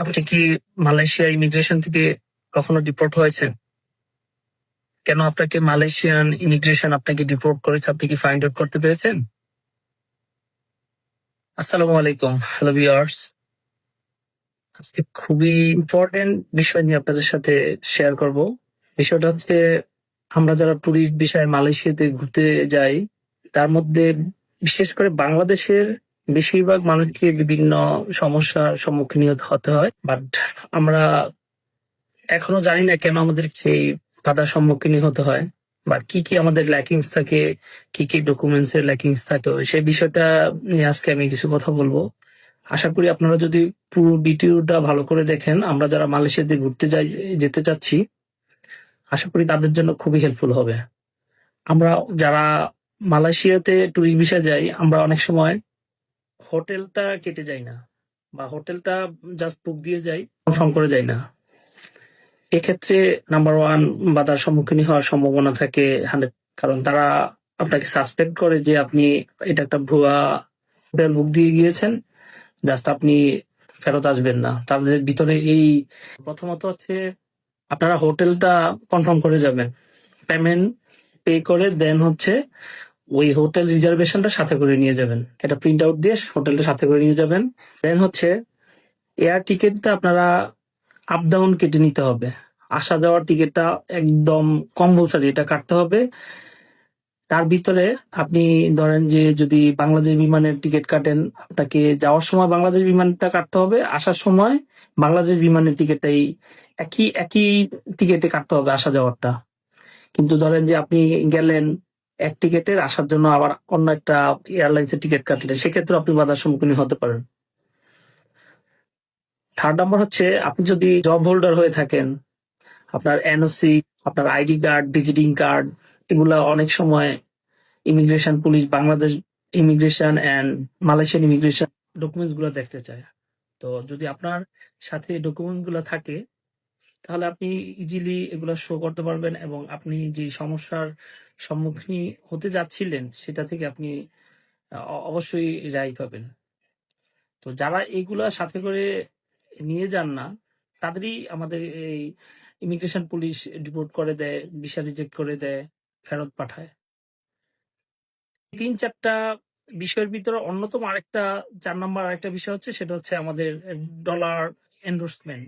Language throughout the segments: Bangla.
আপনি কি মালয়েশিয়া ইমিগ্রেশন থেকে কখনো ডিপোর্ট হয়েছেন? কেন আপনাকে মালয়েশিয়ান ইমিগ্রেশন আপনাকে ডিপোর্ট করেছে? আপনি কি ফাইন্ড আউট করতে পেরেছেন? আসসালামু আলাইকুম হ্যালো ভিউয়ার্স আজকে খুবই ইম্পর্টেন্ট বিষয় নিয়ে আপনাদের সাথে শেয়ার করব। বিষয়টা হচ্ছে, আমরা যারা টুরিস্ট বিষয়ে মালয়েশিয়াতে ঘুরতে যাই, তার মধ্যে বিশেষ করে বাংলাদেশের বেশিরভাগ মানুষকে বিভিন্ন সমস্যার সম্মুখীন হতে হয় বাট আমরা এখনও জানি না কেন আমাদের সেই বাধার সম্মুখীন হতে হয় বা কি কি আমাদের ল্যাকিংস থাকে, কি কি ডকুমেন্টস এর ল্যাকিংস থাকে সেই বিষয়টা নিয়ে আজকে আমি কিছু কথা বলব। আশা করি আপনারা যদি পুরো ভিডিওটা ভালো করে দেখেন, আমরা যারা মালয়েশিয়াতে ঘুরতে যাই, যেতে চাচ্ছি, আশা করি তাদের জন্য খুবই হেল্পফুল হবে। আমরা যারা মালয়েশিয়াতে ট্যুরিস্ট ভিসা যাই, আমরা অনেক সময় হোটেলটা কেটে যাই না বা হোটেলটা জাস্ট বুক দিয়ে যাই কনফার্ম করে যাই না। এক্ষেত্রে নাম্বার ওয়ান বাধার সম্মুখীন হওয়ার সম্ভাবনা থাকে হান্ড্রেড কারণ তারা আপনাকে সাসপেক্ট করে যে আপনি এটা একটা ভুয়া হোটেল বুক দিয়ে গিয়েছেন জাস্ট আপনি ফেরত আসবেন না। তাদের ভিতরে এই প্রথমত হচ্ছে আপনারা হোটেলটা কনফার্ম করে যাবেন। পেমেন্ট পে করে দেন হচ্ছে ওই হোটেল রিজার্ভেশনটা সাথে করে নিয়ে যাবেন। এটা প্রিন্ট আউট দিয়ে হোটেলটা সাথে করে নিয়ে যাবেন। দেন হচ্ছে এয়ার টিকিটটা আপনারা আপ ডাউন কেটে নিতে হবে। আসা যাওয়ার টিকিটটা একদম কম্পালসারি এটা কাটতে হবে। তার ভিতরে আপনি ধরেন যে যদি বাংলাদেশ বিমানের টিকিট কাটেন, আপনাকে যাওয়ার সময় বাংলাদেশ বিমানটা কাটতে হবে, আসার সময় বাংলাদেশ বিমানের টিকিটটাই একই একই টিকিটে কাটতে হবে আসা যাওয়ারটা। কিন্তু ধরেন যে আপনি গেলেন এক টিকিটের আসার জন্য আবার অন্য একটা এয়ারলাইন্সের টিকিট কাটলেন। সেক্ষেত্রে আপনি বাধার সম্মুখীন হতে পারেন। থার্ড নাম্বার হচ্ছে, আপনি যদি জব হোল্ডার হয়ে থাকেন, আপনার এনওসি আপনার আইডি কার্ড ভিজিটিং কার্ড এগুলা অনেক সময় immigration police Bangladesh immigration and Malaysian immigration ডকুমেন্টসগুলো দেখতে চায়। তো যদি আপনার সাথে ডকুমেন্টগুলো থাকে তাহলে আপনি ইজিলি এগুলো শো করতে পারবেন এবং আপনি যে সমস্যার সম্মুখীন হতে যাচ্ছিলেন, সেটা থেকে আপনি অবশ্যই রায় পাবেন। তো যারা এগুলা সাথে করে নিয়ে যান না, তাদেরই আমাদের এই ইমিগ্রেশন পুলিশ ডিপোর্ট করে দেয় ভিসা রিজেক্ট করে দেয়, ফেরত পাঠায়। তিন চারটা বিষয়ের ভিতরে অন্যতম আরেকটা, চার নম্বর আরেকটা বিষয় হচ্ছে, সেটা হচ্ছে আমাদের ডলার এন্ডোর্সমেন্ট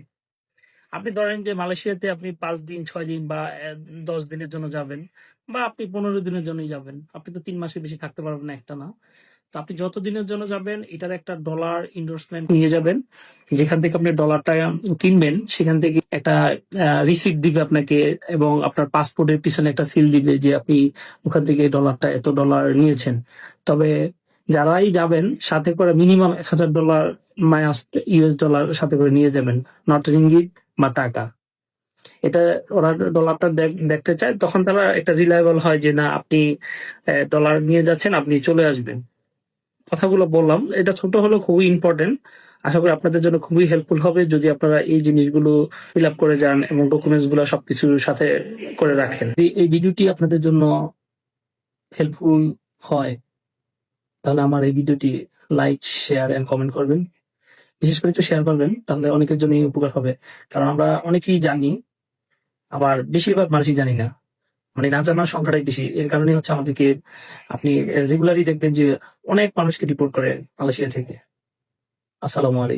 আপনি ধরেন যে মালয়েশিয়াতে আপনি পাঁচ দিন, ছয় দিন বা দশ দিনের জন্য যাবেন বা আপনি পনেরো দিনের জন্যই যাবেন। আপনি তো তিন মাসের বেশি থাকতে পারবেন একটা না। তো আপনি যত দিনের জন্য যাবেন, এটার একটা ডলার ইনভেস্টমেন্ট নিয়ে যাবেন। যেখান থেকে আপনি ডলারটা কিনবেন, সেখান থেকে একটা রিসিপ্ট দিবে আপনাকে এবং আপনার পাসপোর্টের পিছনে একটা সিল দিবে যে আপনি ওখান থেকে ডলারটা এত ডলার নিয়েছেন। তবে যারাই যাবেন, সাথে করে মিনিমাম এক হাজার ডলার মায়াস ইউএস ডলার সাথে করে নিয়ে যাবেন নট রিঙ্গিট বা টাকা। এটা ওরা ডলারটা দেখ- দেখতে চায়, তখন তারা একটা রিলায়েবল হয় যে না, আপনি ডলার নিয়ে যাচ্ছেন, আপনি চলে আসবেন। কথাগুলো বললাম, এটা ছোট হলেও খুবই ইম্পর্টেন্ট আশা করি আপনাদের জন্য খুবই হেল্পফুল হবে, যদি আপনারা এই জিনিসগুলো ফিল আপ করে যান এবং ডকুমেন্টসগুলো সবকিছুর সাথে করে রাখেন। এই ভিডিওটি আপনাদের জন্য হেল্পফুল হয়। তাহলে আমার এই ভিডিওটি লাইক শেয়ার এন্ড কমেন্ট করবেন। বিশেষ করে একটু শেয়ার করবেন, তাহলে অনেকের জন্য উপকার হবে। কারণ আমরা অনেকেই জানি, আবার বেশিরভাগ মানুষই জানি না। মানে না জানার সংখ্যাটাই বেশি। এর কারণে হচ্ছে আমাদেরকে আপনি রেগুলারই দেখবেন যে অনেক মানুষকে রিপোর্ট করে মালয়েশিয়া থেকে। আসসালামু আলাইকুম।